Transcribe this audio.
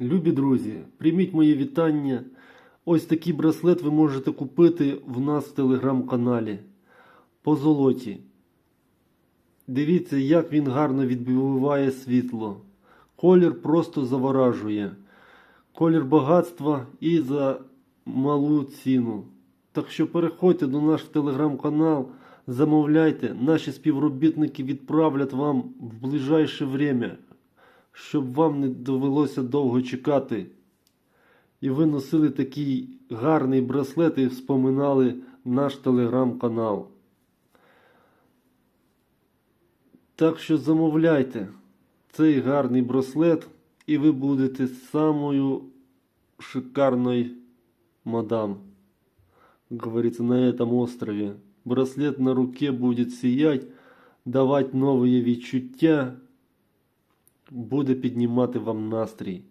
Любі друзі, прийміть мої вітання. Ось такий браслет ви можете купити в нас в телеграм-каналі по золоті. Дивіться, як він гарно відбиває світло. Колір просто заворажує. Колір багатства і за малу ціну. Так що переходьте до наш телеграм-канал, замовляйте. Наші співробітники відправлять вам в ближайше время, щоб вам не довелося довго чекати. І ви носили такий гарний браслет і вспоминали наш телеграм-канал. Так що замовляйте цей гарний браслет, і ви будете самою шикарной мадам, говорится, на этом острове. Браслет на руке будет сиять, давати новые відчуття, буде піднімати вам настрій.